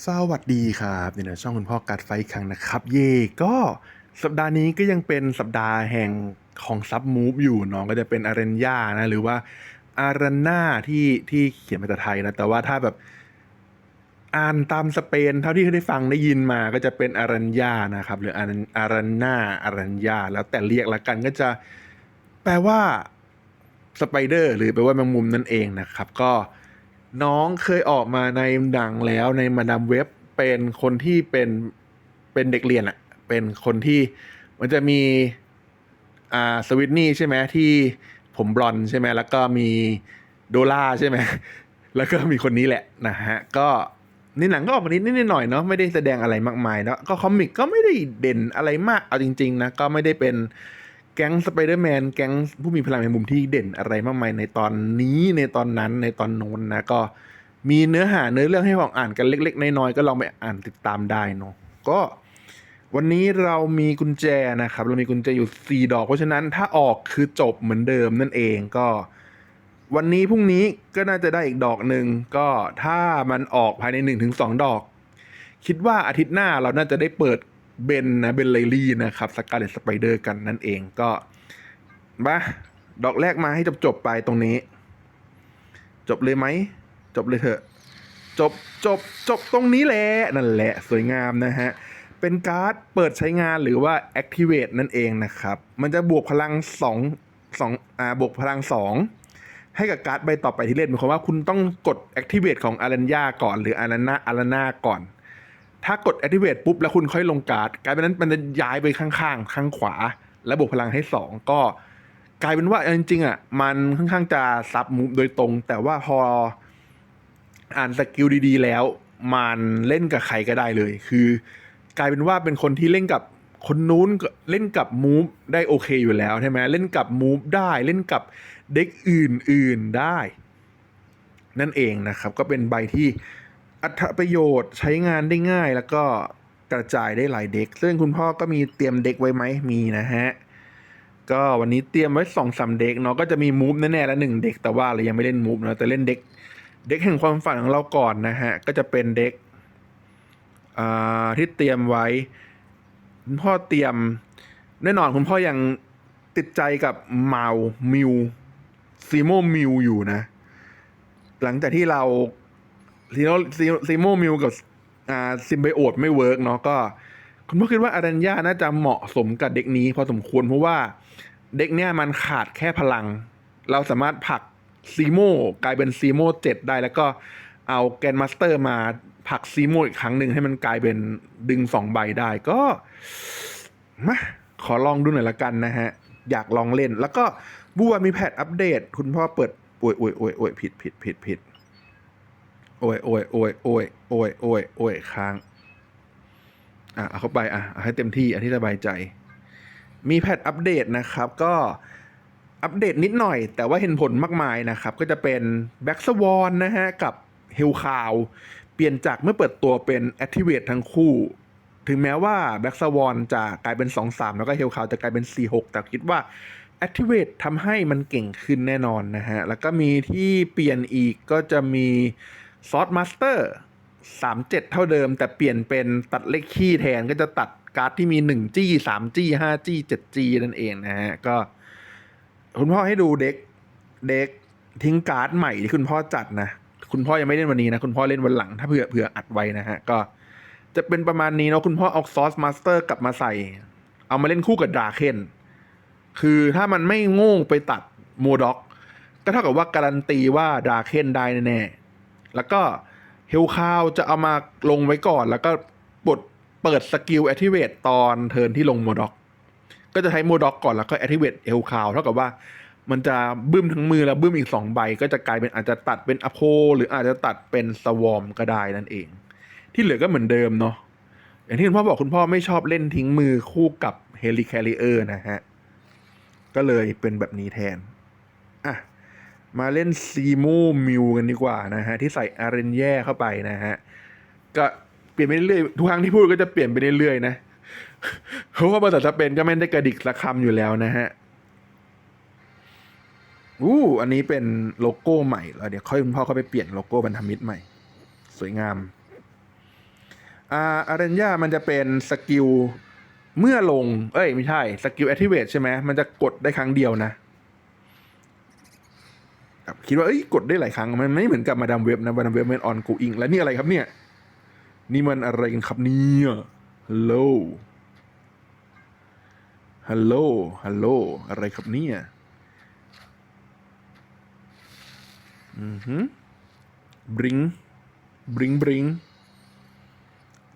สวัสดีครับนี่นะช่องคุณพ่อการไฟครั้งนะครับ เย่ก็สัปดาห์นี้ก็ยังเป็นสัปดาห์แห่งของซับมูฟอยู่เนาะก็จะเป็นอารันยานะหรือว่าอารันนาที่ที่เขียนภาษาไทยนะแต่ว่าถ้าแบบอ่านตามสเปนเท่าที่ได้ฟังได้ยินมาก็จะเป็นอารันยานะครับ หรืออารันอารันนาอารันยาแล้วแต่เรียกละกันก็จะแปลว่าสไปเดอร์หรือแปลว่าแมงมุมนั่นเองนะครับ ก็ น้องเคยออกมาในหนังแล้วในมาดามเว็บเป็นคนที่เป็นเป็นเด็กเรียนอะเป็นคนที่มันจะมีอ่าสวิตนี่ใช่ไหมที่ผมบลอนใช่ไหมแล้วก็มีโดล่าใช่ไหมแล้วก็มีคนนี้แหละนะฮะก็ในหนังก็ออกมานิดนิดหน่อยเนาะไม่ได้แสดงอะไรมากมายเนาะก็คอมิกก็ไม่ได้เด่นอะไรมากเอาจริง ๆ นะ ก็ไม่ได้เป็น แก๊งสไปเดอร์แมนแก๊งผู้มีพลังในมุมที่เด่นอะไรมากมายในตอนนี้ในตอนนั้นในตอนโน้นนะ ก็มีเนื้อหาเนื้อเรื่องให้ลองอ่านกันเล็ก ๆ น้อยๆก็ลองไปอ่านติดตามได้เนาะก็วันนี้เรามีกุญแจนะครับ เรามีกุญแจอยู่ 4 ดอก เพราะฉะนั้นถ้าออกคือจบเหมือนเดิมนั่นเองก็ วันนี้พรุ่งนี้ก็น่าจะได้อีกดอกหนึ่งก็ถ้ามันออกภายใน 1-2 ดอก คิดว่าอาทิตย์หน้าเราน่าจะได้เปิด เบนนะเบนไลลี่นะครับสกาเลตสไปเดอร์กันนั่นเองก็มาดอกแรกมาให้จบๆไปตรงนี้ จบเลยไหม จบเลยเถอะ จบจบจบตรงนี้แหละ นั่นแหละสวยงามนะฮะ เป็นการ์ดเปิดใช้งานหรือว่า activate นั่นเองนะครับ มันจะบวกพลัง2 2อ่าบวกพลัง 2 ให้กับการ์ดใบต่อไปที่เล่นหมายความว่าคุณต้องกด activate ของอารันยาก่อน หรืออารันนาอารันนาก่อน ถ้ากด activate ปุ๊บแล้วคุณค่อยลงการ์ดกลายเป็นนั้นมันจะย้ายไปข้างๆ ข้างขวา แล้วบวกพลังให้ 2 ก็กลายเป็นว่าจริงๆอะมันค่อนข้างจะซับมูฟโดยตรง แต่ว่าพออ่านสกิลดีๆ แล้ว มันเล่นกับใครก็ได้เลย คือ กลายเป็นว่าเป็นคนที่เล่นกับคนนู้นเล่นกับมูฟได้โอเคอยู่แล้วใช่ไหมเล่นกับมูฟได้เล่นกับเด็กอื่นๆได้ นั่นเองนะครับ ก็เป็นใบที่ อัตประโยชน์ใช้งานได้ง่ายแล้วก็กระจายได้หลายเด็ก ซึ่งคุณพ่อก็มีเตรียมเด็กไว้ไหมมีนะฮะ ก็วันนี้เตรียมไว้สองสามเด็กเนาะก็จะมีมูฟแน่ๆแล้วหนึ่งเด็กแต่ว่าเรายังไม่เล่นมูฟเนาะแต่เล่นเด็ก เด็กแห่งความฝันของเราก่อนนะฮะ ก็จะเป็นเด็กอ่าที่เตรียมไว้ คุณพ่อเตรียมแน่นอนคุณพ่อยังติดใจกับเมามิวซีโมมิวอยู่นะ หลังจากที่เรา ซีโมซีโมมิวกับอ่าซิมไบโอตไม่เวิร์กเนาะก็ คุณพ่อคิดว่าอารัญญาน่าจะเหมาะสมกับเด็กนี้ พอสมควรเพราะว่าเด็กเนี่ยมันขาดแค่พลัง เราสามารถผลักซีโมกลายเป็นซีโมเจ็ดได้แล้วก็เอาแกนมาสเตอร์มาผลักซีโมอีกครั้งหนึ่งให้มันกลายเป็นดึงสองใบได้ก็มาขอลองดูหน่อยละกันนะฮะ อยากลองเล่นแล้วก็บัวมีแพทอัปเดต คุณพ่อเปิดโอ้ยโอ้ยโอ้ยโอ้ยผิดผิดผิดผิด โอ้ยโอ้ยโอ้ยโอ้ยโอ้ยโอ้ยโอ้ยค้าง อะเอาเข้าไปอะเอาให้เต็มที่อันที่สบายใจ มีแพทอัปเดตนะครับ ก็อัปเดตนิดหน่อย แต่ว่าเห็นผลมากมายนะครับ ก็จะเป็นแบ็กสวอนนะฮะ กับเฮลคาวเปลี่ยนจากเมื่อเปิดตัวเป็น Activate ทั้งคู่ ถึงแม้ว่าแบ็กสวอนจะกลายเป็น 2-3 แล้วก็เฮลคาวจะกลายเป็น 4-6 แต่คิดว่า Activate ทำให้มันเก่งขึ้นแน่นอนนะฮะ แล้วก็มีที่เปลี่ยนอีกก็จะมี ซอ s มาสเตอร์37เท่าเดิม แต่เปลี่ยนเป็นตัดเลขขี้แทนก็จะตัดการ์ดที่มี1จี้3จี้5จี้7จี้นั่นเองนะฮะ ก็คุณพ่อให้ดูเด็กเด็กทิ้งการ์ดใหม่ที่คุณพ่อจัดนะ คุณพ่อยังไม่เล่นวันนี้นะ คุณพ่อเล่นวันหลังถ้าเผื่อเผื่ออัดไว้นะฮะ ก็จะเป็นประมาณนี้เนาะคุณพ่อเอาซอสมาสเตอร์กลับมาใส่ เอามาเล่นคู่กับดราเคนคือถ้ามันไม่โง่ไปตัดโมด็อก ก็เท่ากับว่าการันตีว่าดราเคนได้แน่ๆ แล้วก็เฮลคาวจะเอามาลงไว้ก่อน แล้วก็ปลดเปิดสกิลแอทิเวตตอนเทิร์นที่ลงโมด็อก ก็จะใช้โมด็อกก่อนแล้วก็แอทิเวตเฮลคาวเท่ากับว่ามันจะบึ้มทั้งมือแล้วบึ้มอีกสองใบ ก็จะกลายเป็นอาจจะตัดเป็นอโพ หรืออาจจะตัดเป็นสวอมก็ได้นั่นเอง ที่เหลือก็เหมือนเดิมเนาะอย่างที่คุณพ่อบอกคุณพ่อไม่ชอบเล่นทิ้งมือคู่กับเฮลิแคริเออร์นะฮะ ก็เลยเป็นแบบนี้แทน มาเล่นซีโมมิวกันดีกว่านะฮะที่ใส่อารเรนแย่เข้าไปนะฮะก็เปลี่ยนไปเรื่อยๆทุกครั้งที่พูดก็จะเปลี่ยนไปเรื่อยๆนะเพราะว่าภาษาสเปนก็ไม่ได้กระดิกสักคำอยู่แล้วนะฮะอู้อันนี้เป็นโลโก้ใหม่แล้วเดี๋ยวค่อยคุณพ่อเขาไปเปลี่ยนโลโก้บรรทมิตรใหม่ สวยงามอ่าอารัญญามันจะเป็นสกิลเมื่อลง เอ้ย ไม่ใช่ สกิล activate ใช่ไหมมันจะกดได้ครั้งเดียวนะ คิดว่าเอ้ยกดได้หลายครั้งมันไม่เหมือนกับมาดามเว็บนะมาดามเว็บมันออนกูอิงแล้วนี่อะไรครับเนี่ย นี่มันอะไรกันครับเนี่ยฮัลโหลฮัลโหลฮัลโหลอะไรครับเนี่ยอือหือบริงบริงบริง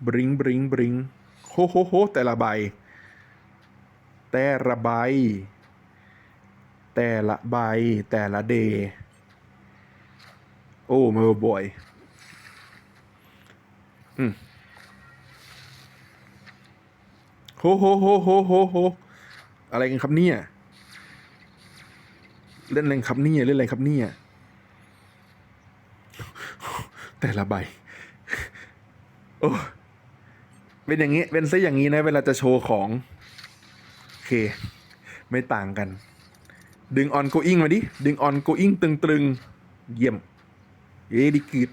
บริงบริงบริงโฮโฮโฮแต่ละใบ แต่ละใบ แต่ละใบแต่ละเดย์โอ้มาบ่อยอืมโฮโฮโฮโฮโฮโฮอะไรกันครับเนี่ย เล่นอะไรครับเนี่ยเล่นอะไรครับเนี่ย แต่ละใบ โอ้เป็นอย่างนี้ เป็นซะอย่างนี้นะ เวลาจะโชว์ของ โอเค ไม่ต่างกัน ดึงออนโกอิงมาดิ ดึงออนโกอิงตึงๆเยี่ยม เย้ดีกีด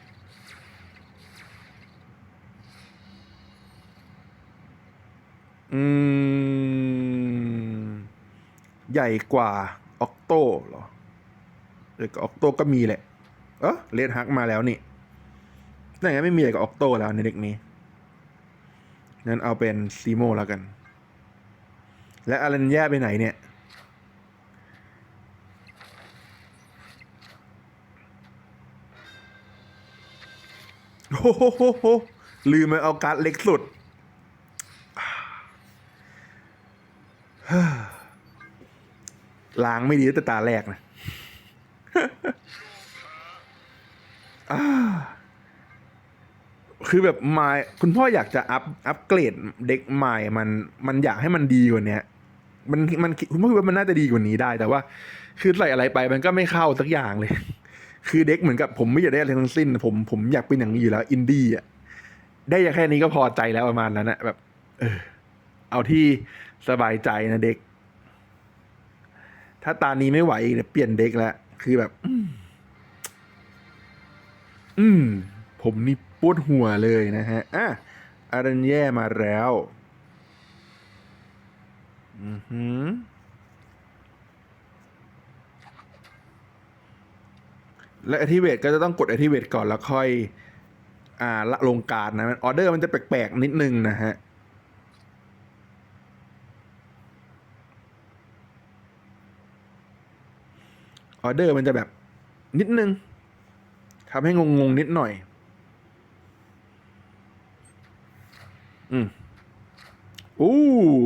อืม ใหญ่กว่าออกโต้เหรอเออกับออกโต้ก็มีแหละ เออเลดฮักมาแล้วนี่แต่งั้นไม่มีอะไรกับออกโต้แล้วในเด็กนี้งั้นเอาเป็นซีโมแล้วกัน และอารันแย่ไปไหนเนี่ย โหลืมไปเอาการ์ดเล็กสุด ล้างไม่ดีแต่ตาแรกนะคือแบบไม้คุณพ่ออยากจะอัพอัพเกรดเด็กใหม่มัน มันอยากให้มันดีกว่านี้มันมันคุณพ่อคิดว่ามันน่าจะดีกว่านี้ได้ แต่ว่า คือใส่อะไรไปมันก็ไม่เข้าสักอย่างเลย คือเด็กเหมือนกับผมไม่อยากได้อะไรทั้งสิ้น ผมผมอยากเป็นอย่างนี้อยู่แล้ว อินดี้อะได้แค่นี้ก็พอใจแล้วประมาณนั้นนะแบบ เออ เอาที่สบายใจนะเด็ก ถ้าตานี้ไม่ไหวเนี่ยเปลี่ยนเด็กแล้วคือแบบอืมอืม ผมนี่ปวดหัวเลยนะฮะอะอารันแย่มาแล้ว อือหือ และ activate ก็จะต้องกด activate ก่อนแล้วค่อยอ่าละลงการนะออเดอร์มันจะแปลกๆนิดนึงนะฮะออเดอร์มันจะแบบนิดนึงทำให้งงๆนิดหน่อย อืมอู้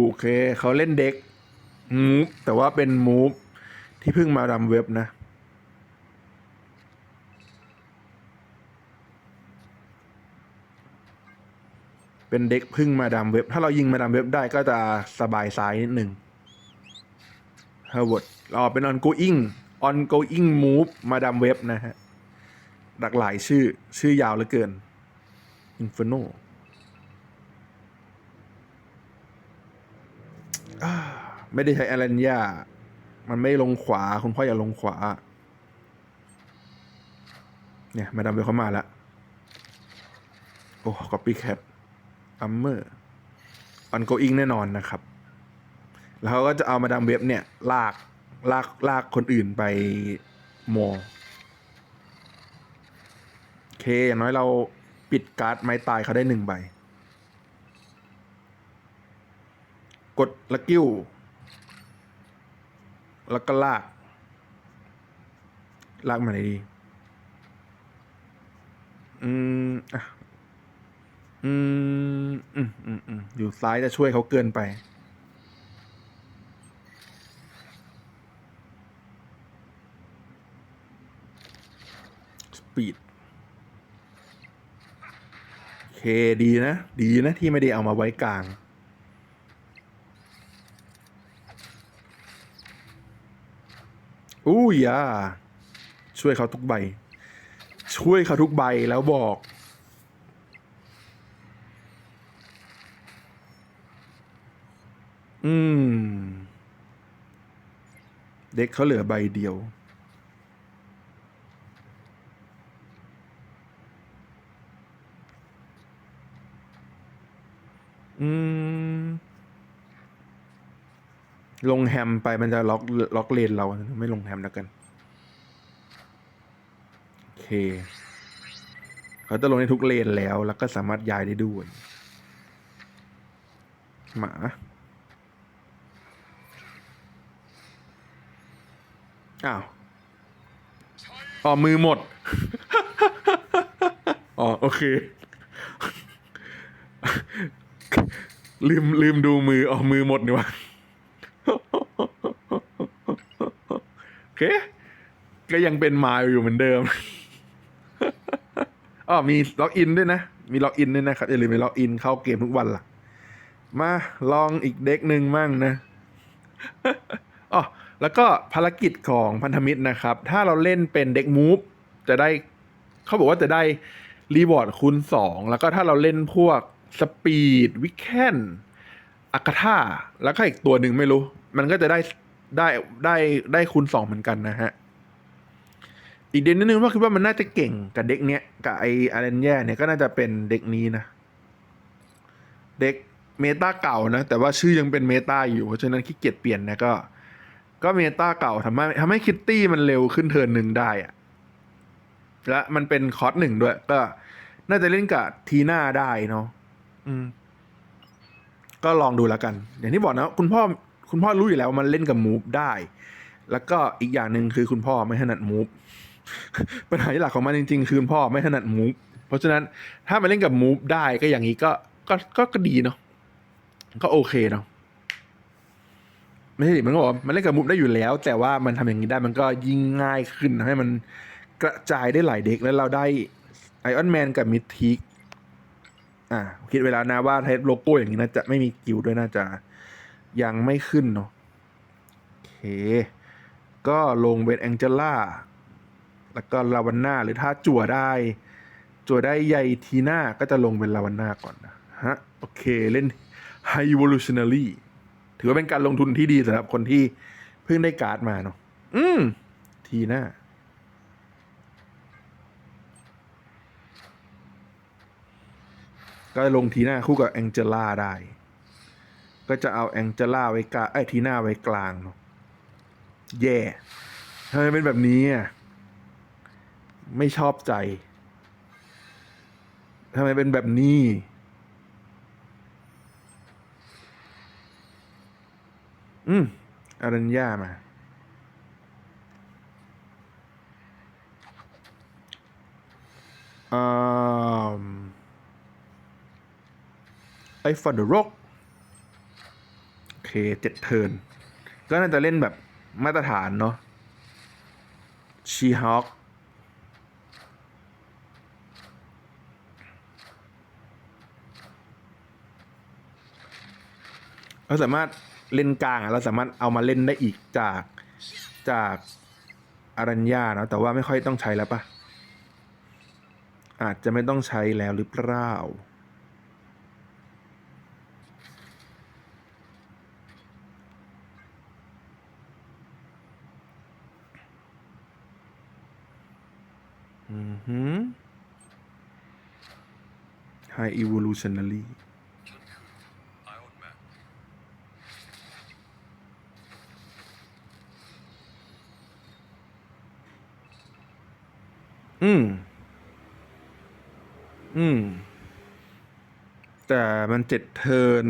โอเค เขาเล่นเด็กมูฟแต่ว่าเป็นมูฟที่เพิ่งมาดำเว็บนะ เป็นเด็กพึ่งมาดามเว็บ ถ้าเรายิงมาดามเว็บได้ก็จะสบายซ้ายนิดหนึ่งฮาวดเราเป็น ongoing ongoing move มาดามเว็บนะฮะ หลากหลายชื่อชื่อยาวเหลือเกิน Inferno ไม่ได้ใช้อ r รันยามันไม่ลงขวา คุณพ่ออย่าลงขวา เนี่ย มาดามเว็บเข้ามาแล้ว โอ้ copycat อัมเมอร์ออนโกอิงแน่นอนนะครับ แล้วเขาก็จะเอามาดามเว็บเนี่ย ลากลากลากคนอื่นไปโมโอเค อย่างน้อยเราปิดการ์ดไม้ตายเขาได้หนึ่งใบ กดละกิ้ว แล้วก็ลาก ลากมาไหนดี อืม อะ อืมอืมอืมอืมอยู่ซ้ายจะช่วยเขาเกินไป สปีด เคดีนะ ดีนะที่ไม่ได้เอามาไว้กลาง อู้ยาช่วยเขาทุกใบ ช่วยเขาทุกใบแล้วบอก อืม เด็กเขาเหลือใบเดียว อืม ลงแฮมไปมันจะล็อกล็อกเลนเรา ไม่ลงแฮมแล้วกัน โอเค เขาจะลงในทุกเลนแล้ว แล้วก็สามารถย้ายได้ด้วย หมา อ้าวอ๋อมือหมด อ๋อโอเค ลืมลืมดูมืออ๋อมือหมดนี่วะโอเค ก็ยังเป็นมาอยู่เหมือนเดิมอ๋อมีล็อกอินด้วยนะ มีล็อกอินด้วยนะครับอย่าลืมไปล็อกอินเข้าเกมทุกวันล่ะ มาลองอีกเด็กหนึ่งมั่งนะอ๋อ แล้วก็ภารกิจของพันธมิตรนะครับ ถ้าเราเล่นเป็นเด็กมูฟจะได้เขาบอกว่าจะได้รีวอร์ดคูณสองแล้วก็ถ้าเราเล่นพวกสปีดวิกแคนอากาธาแล้วก็อีกตัวหนึ่งไม่รู้ มันก็จะได้ได้ได้ได้คูณสองเหมือนกันนะฮะ อีกเด็กนิดนึงว่าคิดว่ามันน่าจะเก่งกับเด็กเนี้ยกับไออารันแย่เนี่ยก็น่าจะเป็นเด็กนี้นะ เด็กเมตาเก่านะ แต่ว่าชื่อยังเป็นเมตาอยู่ เพราะฉะนั้นขี้เกียจเปลี่ยนนะก็ ก็เมตาเก่าทำให้ทำให้คิตตี้มันเร็วขึ้นเทิร์นหนึ่งได้อะและมันเป็นคอร์สหนึ่งด้วย ก็ น่าจะเล่นกับทีน่าได้เนาะอืม ก็ลองดูแล้วกัน อย่างที่บอกนะ คุณพ่อคุณพ่อรู้อยู่แล้วว่ามันเล่นกับมูฟได้ แล้วก็อีกอย่างหนึ่งคือคุณพ่อไม่ถนัดมูฟปัญหาหลักของมันจริง ๆ คือคุณพ่อไม่ถนัดมูฟเพราะฉะนั้นถ้ามันเล่นกับมูฟได้ก็อย่างนี้ก็ก็ก็ก็ดีเนาะก็โอเคเนาะ ไม่ใช่ดิมันก็บอกว่ามันเล่นกับมูฟได้อยู่แล้ว แต่ว่ามันทำอย่างนี้ได้มันก็ยิ่งง่ายขึ้นทำให้มันกระจายได้หลายเด็กแล้วเราได้ไอออนแมนกับมิทิกอ่าคิดเวลานะว่าเทสโลโก้อย่างนี้นะจะไม่มีกิลด้วยน่าจะยังไม่ขึ้นเนาะโอเค ก็ลงเวทแองเจล่าแล้วก็ลาวันนาหรือถ้าจั่วได้จั่วได้ใยทีน่าก็จะลงเป็นลาวันนาก่อนนะฮะโอเคเล่น High Evolutionary ถือว่าเป็นการลงทุนที่ดีสำหรับคนที่เพิ่งได้การ์ดมาเนาะอืม ทีน่าก็ลงทีน่าคู่กับแองเจล่าได้ ก็จะเอาแองเจล่าไว้กลางไอ้ยทีน่าไว้กลางเนาะแย่ทำไมเป็นแบบนี้อะไม่ชอบใจทำไมเป็นแบบนี้ อืมอารัญญามาอืมไอ้ฟอร์ดร็อกโอเคเจ็ดเทิน ก็น่าจะเล่นแบบมาตรฐานเนาะชีฮอคเราสามารถ เล่นกลางอะเราสามารถเอามาเล่นได้อีกจากจากอารัญญาเนาะแต่ว่าไม่ค่อยต้องใช้แล้วปะอาจจะไม่ต้องใช้แล้วหรือเปล่าอือหือ High Evolutionary อืม อืม แต่มันเจ็ดเทิน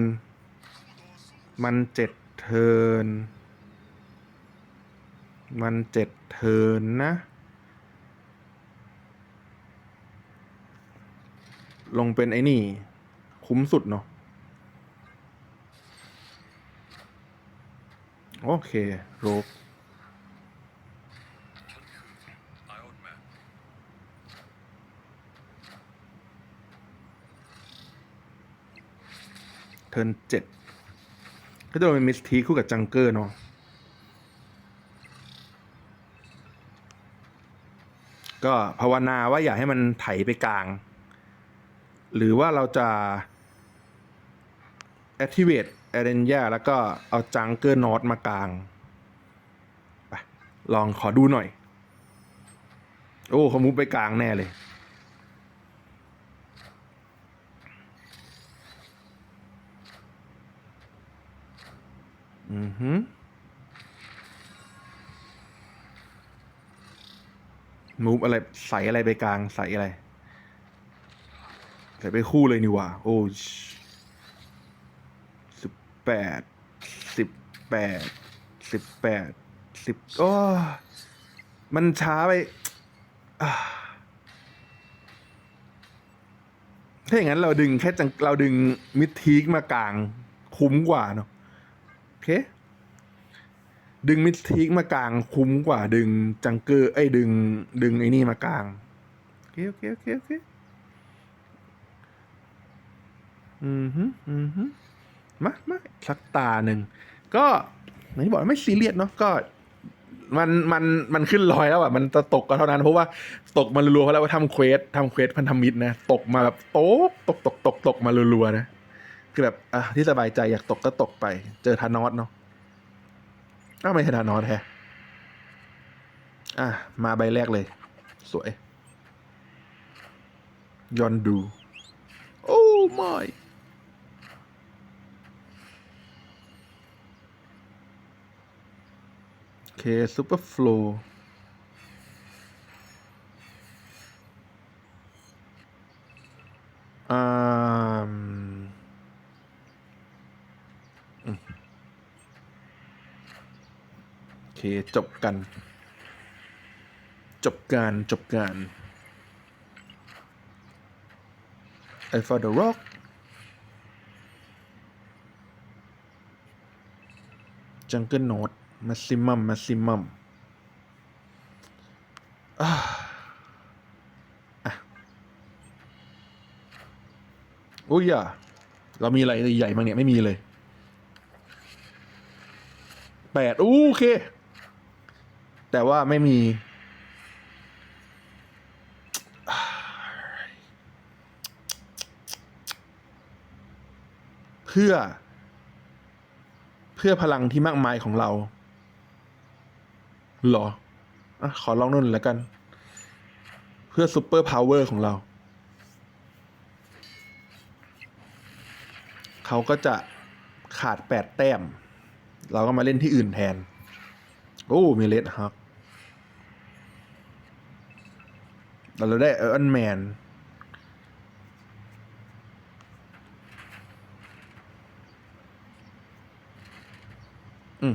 มันเจ็ดเทิน มันเจ็ดเทินนะ ลงเป็นไอ้นี่ คุ้มสุดเนาะ โอเค โรบ เทิร์นเจ็ดก็จะเป็นมิสทีคู่กับจังเกอร์เนาะก็ภาวนาว่าอย่าให้มันไถไปกลาง หรือว่าเราจะ activate a r e n y a แล้วก็เอาจังเกอร์นอตมากลางไปลองขอดูหน่อย โอ้เขามุไปกลางแน่เลย อือฮึมูฟอะไรใส่อะไรไปกลางใส่อะไร ใส่ไปคู่เลยนี่ว่า โอ้สิบแปดสิบแปดสิบแปดสิบโอ้มันช้าไปถ้าอย่างนั้นเราดึงแค่จังเราดึงมิดทีกมากลางคุ้มกว่าเนาะโอ เคดึงมิทีกมากลางคุ้มกว่าดึงจังเกอร์ไอ้ดึง ดึงไอ้นี่มากลางโอเคโอเคโอเคโอเคอืมฮึอืมฮึมามาสักตาหนึ่งก็ไหนบอกว่าไม่ซีเรียสเนาะก็มันมันมันขึ้นลอยแล้วอะมันจะตกก็เท่านั้น เพราะว่าตกมารัวๆเพราะแล้วว่าทำเควสทำเควสพันธมิตรนะ ตกมาแบบตกตกตกตกตกมารัวๆนะ คือแบบอะที่สบายใจอยากตกก็ตกไป เจอธานอสเนาะอ้าวไม่ใช่ธานอสแฮะอะ มาใบแรกเลย สวยยอนดู โอ้ไม่โอเคซูเปอร์ฟลูอ่าอืมโอ เค จบกัน จบการจบการ I for the rock จังเกิลโนดมัสซิมัมมัสซิมัมอะโอ้ยอะเรามีอะไรใหญ่บ้างเนี่ย ไม่มีเลยแปดโอเค แต่ว่าไม่มี เพื่อ เพื่อพลังที่มากมายของเราหรออขอลองนู่นแล้วกัน เพื่อซูเปอร์พาวเวอร์ของเรา เขาก็จะขาดแปดแต้ม เราก็มาเล่นที่อื่นแทน โอ้ มีเลดฮักแต่ เราได้เออร์นแมนอืม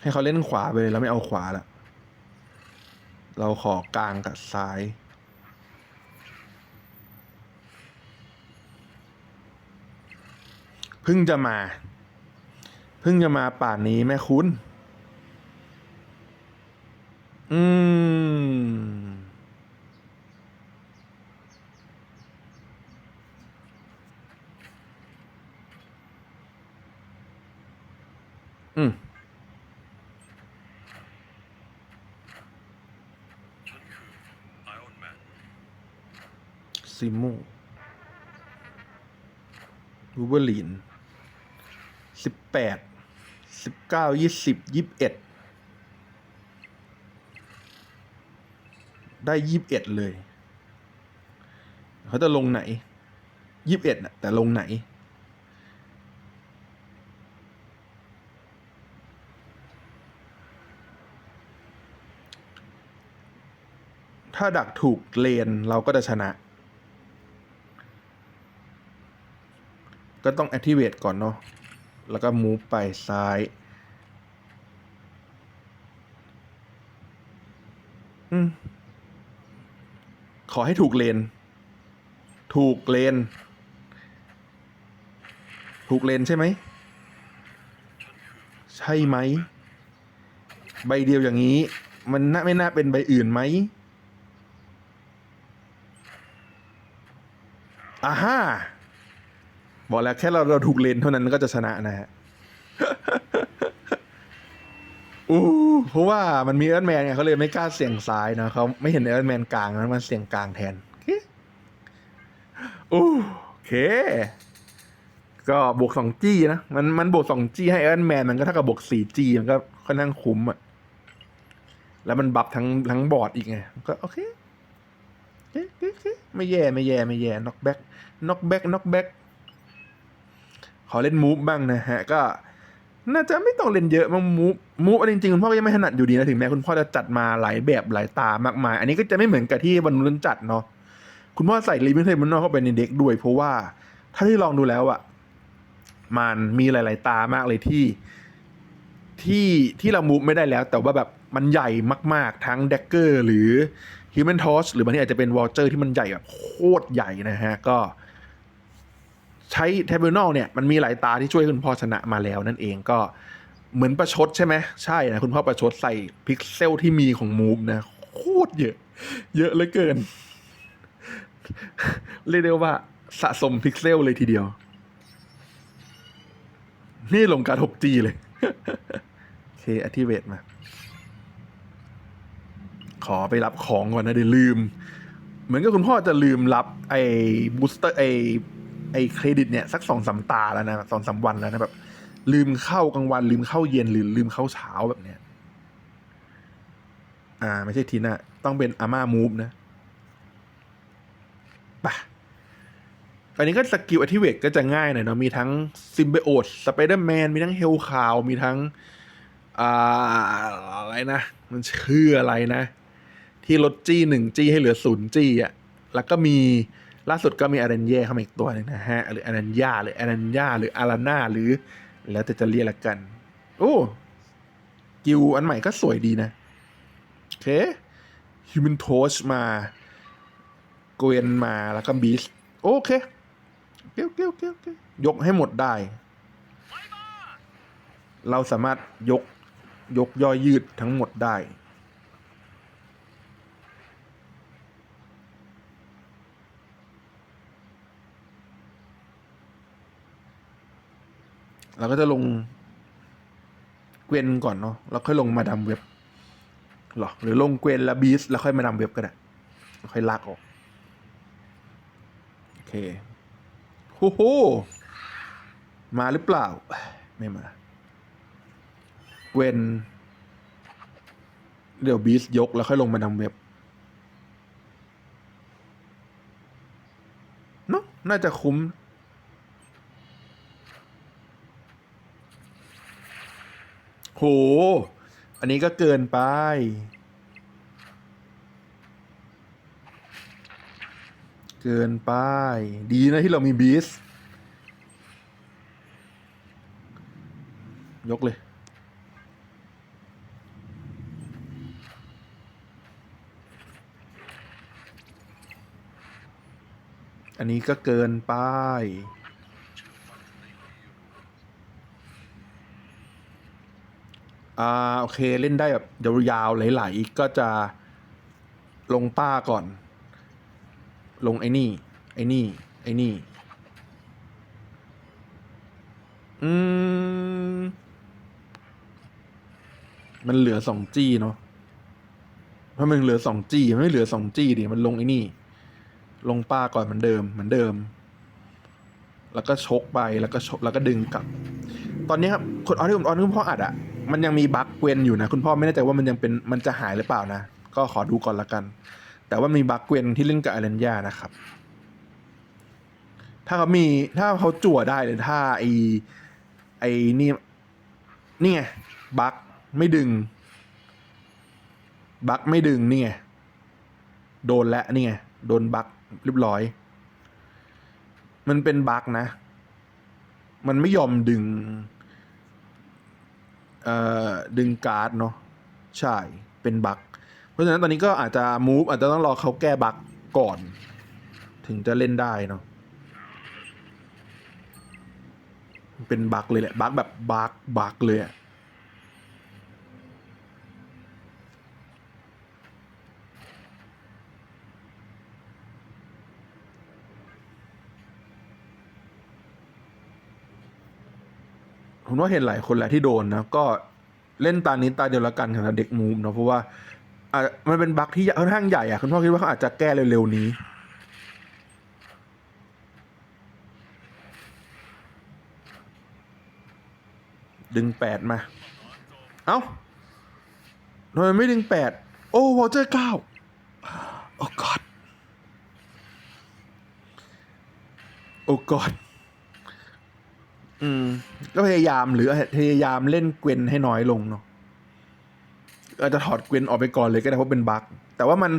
ให้เขาเล่นขวาไปเลยแล้วไม่เอาขวาละเราขอกลางกับซ้ายเพิ่งจะมาเพิ่งจะมาป่านนี้แม่คุณ อืม อืม ฉันคือไอออนแมน ซิมูวูเบ อร์ลีนสิบแปดสิบเก้ายี่สิบยี่สิบเอ็ดได้ยี่สิบเอ็ดเลย เขาจะลงไหนยี่สิบเอ็ดนะแต่ลงไหน ถ้าดักถูกเลนเราก็จะชนะ ก็ต้อง activate ก่อนเนาะ แล้วก็ move ไปซ้าย อืม ขอให้ถูกเลน ถูกเลน ถูกเลนใช่ไหม ใช่ไหม ใบเดียวอย่างนี้ มันน่าไม่น่าเป็นใบอื่นไหมอ่าฮ่า บอกแล้วแค่เราเราถูกเลนเท่านั้นก็จะชนะนะฮะอู้เพราะว่ามันมีเอิร์ธแมนไงเขาเลยไม่กล้าเสี่ยงซ้ายนะเขาไม่เห็นเอิร์ธแมนกลางนะมันเสี่ยงกลางแทนโอเคอู้โอเค ก็บวกสองจีนะ มันมันบวกสองจีให้เอิร์ธแมนมันก็เท่ากับบวกสี่จีมันก็ค่อนข้างคุ้มอะแล้วมันบัฟทั้งทั้งบอร์ดอีกไงก็โอเคโอเคโอเคโอเคไม่แย่ไม่แย่ไม่แย่น็อกแบ็กน็อกแบ็กน็อกแบ็ก ขอเล่นมูฟบ้างนะฮะ ก็น่าจะไม่ต้องเล่นเยอะมั้งมูฟมูฟอันจริงๆคุณพ่อก็ยังไม่ถนัดอยู่ดีนะถึงแม้คุณพ่อจะจัดมาหลายแบบหลายตามากมาย อันนี้ก็จะไม่เหมือนกับที่บรรลุนจัดเนาะคุณพ่อใส่ลิมิเต็ดมันนอกเข้าไปในเด็กด้วย เพราะว่าถ้าที่ลองดูแล้วอะมันมีหลาย ๆ ตามากเลยที่ ที่ที่เรามูฟไม่ได้แล้ว แต่ว่าแบบมันใหญ่มากๆ ทั้งเด็กเกอร์หรือ Human Torch หรือบางทีอาจจะเป็นวอลเจอร์ที่มันใหญ่แบบโคตรใหญ่นะฮะก็ ใช้เทเบิลเนี่ยมันมีหลายตาที่ช่วยคุณพ่อชนะมาแล้วนั่นเองก็เหมือนประชดใช่ไหมใช่นะคุณพ่อประชดใส่พิกเซลที่มีของมูฟนะโคตรเยอะ เยอะเหลือเกิน เรียกได้ว่าสะสมพิกเซลเลยทีเดียว นี่ลงการ 6G เลยโอเค activate มา ขอไปรับของก่อนนะเดี๋ยวลืม เหมือนกับคุณพ่อจะลืมรับไอ้บูสเตอร์ไอ้ ไอ้เครดิตเนี่ยสักสองสามตาแล้วนะสองสามวันแล้วนะแบบ ลืมเข้ากลางวัน ลืมเข้าเย็นหรือลืมเข้าเช้าแบบเนี้ย อ่า ไม่ใช่ทีน่ะต้องเป็นอาม่ามูฟนะไปอันนี้ก็สกิลอ t ิเวกก็จะง่ายหน่อยเนาะมีทั้งซิมเบโอ s สไปเดอร์แมนมีทั้งเฮลคาวมีทั้งอ่าอะไรนะมันชื่ออะไรนะ ที่ลดจี้หนึ่งจี้ให้เหลือศูนย์จี้อะแล้วก็มี ล่าสุดก็มีอารันเย่เข้ามาอีกตัวหนึงนะฮะ หรืออารันยาหรืออารันยาหรืออาราน่าหรือ แล้วแต่จะเรียกละกัน โอ้กิวอันใหม่ก็สวยดีนะ โอเค Human Torch มาเกวนมาแล้วก็บีสโอเคเกี้ยวเกี้ยวเกี้ยวเกี้ยวยกให้หมดได้ เราสามารถยกยกย่อยยืดทั้งหมดได้ เราก็จะลงเกวนก่อนเนาะแล้วค่อยลงมาดาเว็บหรอหรือลงเกวนแล้วบีสแล้วค่อยมาดาเว็บก็ได้ค่อยลากออกโอเคโอ้โหมาหรือเปล่า ไม่มาเกวนเดี๋ยวบีสยกแล้วค่อยลงมาดำเว็บเนาะน่าจะคุ้ม โห อันนี้ก็เกินไป เกินไป ดีนะที่เรามีบีส ยกเลย อันนี้ก็เกินไป อ่าโอเคเล่นได้แบบยาวๆไหลๆก็จะลงป้าก่อน ลงไอ้นี่ ไอ้นี่ ไอ้นี่ อืม มันเหลือสองจี้เนาะเพราะมันเหลือสองจี้มันไม่เหลือสองจี้ดิมันลงไอ้นี่ ลงป้าก่อนเหมือนเดิมเหมือนเดิม แล้วก็ชกไปแล้วก็ชกแล้วก็ดึงกลับ ตอนนี้ครับคุณออนที่คุณออนที่คุณพ่ออัดอะ มันยังมีบั๊กเกวนอยู่นะ คุณพ่อไม่แน่ใจว่ามันยังเป็นมันจะหายหรือเปล่านะ ก็ขอดูก่อนละกัน แต่ว่ามีบั๊กเกวนที่เล่นกับอารันยานะครับ ถ้าเขามีถ้าเขาจั่วได้เลยถ้าไอไอนี่นี่ไงบั๊กไม่ดึงบั๊กไม่ดึงนี่ไงโดนแล้วนี่ไงโดนบั๊กเรียบร้อย มันเป็นบั๊กนะ มันไม่ยอมดึง ดึงการ์ดเนาะใช่เป็นบั๊กเพราะฉะนั้นตอนนี้ก็อาจจะมูฟอาจจะต้องรอเขาแก้บั๊กก่อน ถึงจะเล่นได้เนาะเป็นบั๊กเลยแหละบั๊กแบบบั๊กบั๊กเลยอะ ผมว่าเห็นหลายคนแหละที่โดนนะ ก็เล่นตานี้ตาเดียวละกันสำหรับเด็กมูฟเนาะเพราะว่าอะมันเป็นบั๊กที่ค่อนข้างใหญ่อะคุณพ่อคิดว่าเขาอาจจะแก้เร็วๆนี้ดึงแปดมา เอ้าทำไมไม่ดึงแปด โอ้วอเตอร์เก้าโอ้กอด โอ้กอด อืม ก็พยายามหรือพยายามเล่นเกวนให้น้อยลงเนาะอาจจะถอดเกวนออกไปก่อนเลยก็ได้เพราะเป็นบั๊กแต่ว่ามัน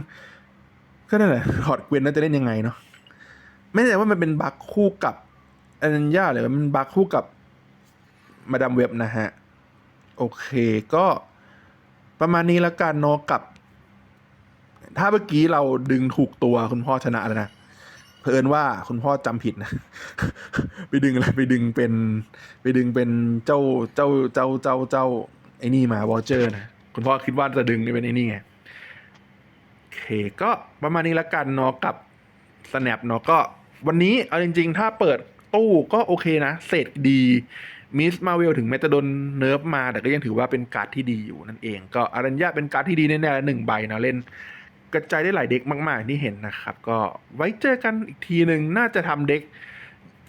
ก็นั่นแหละถอดเกวนแล้วจะเล่นยังไงเนาะไม่แน่ใจว่ามันเป็นบั๊กคู่กับอันย่าเลยมันบั๊กคู่กับมาดามเว็บนะฮะ โอเคก็ประมาณนี้แล้วกันเนาะกับ ถ้าเมื่อกี้เราดึงถูกตัวคุณพ่อชนะแล้วนะ เผอิญว่าคุณพ่อจำผิดนะ ไปดึงอะไรไปดึงเป็น ไปดึงเป็นเจ้าเจ้าเจ้าเจ้าเจ้าไอ้นี่มาวอเจอร์นะคุณพ่อคิดว่าจะดึงนี่เป็นไอ้นี่ไงโอเคก็ประมาณนี้ล้วกันเนาะกับ snap เนาะก็วันนี้เอาจริง ๆ ถ้าเปิดตู้ก็โอเคนะ เศษดีมิสมาเวลถึงแม้จะโดนเนิร์ฟมา แต่ก็ยังถือว่าเป็นการ์ดที่ดีอยู่นั่นเอง ก็อารัญญาเป็นการ์ดที่ดีแน่ๆหนึ่งใบนะเล่น กระจายได้หลายเด็กมากๆที่เห็นนะครับ ก็ไว้เจอกันอีกทีหนึ่งน่าจะทำเด็ก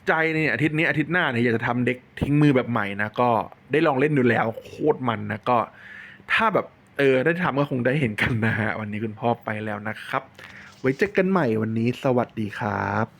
ใจในอาทิตย์นี้อาทิตย์หน้าเนี่ยอยากจะทำเด็กทิ้งมือแบบใหม่นะก็ได้ลองเล่นดูแล้วโคตรมันนะก็ ถ้าแบบเออได้ทำก็คงได้เห็นกันนะฮะวันนี้คุณพ่อไปแล้วนะครับ ไว้เจอกันใหม่วันนี้สวัสดีครับ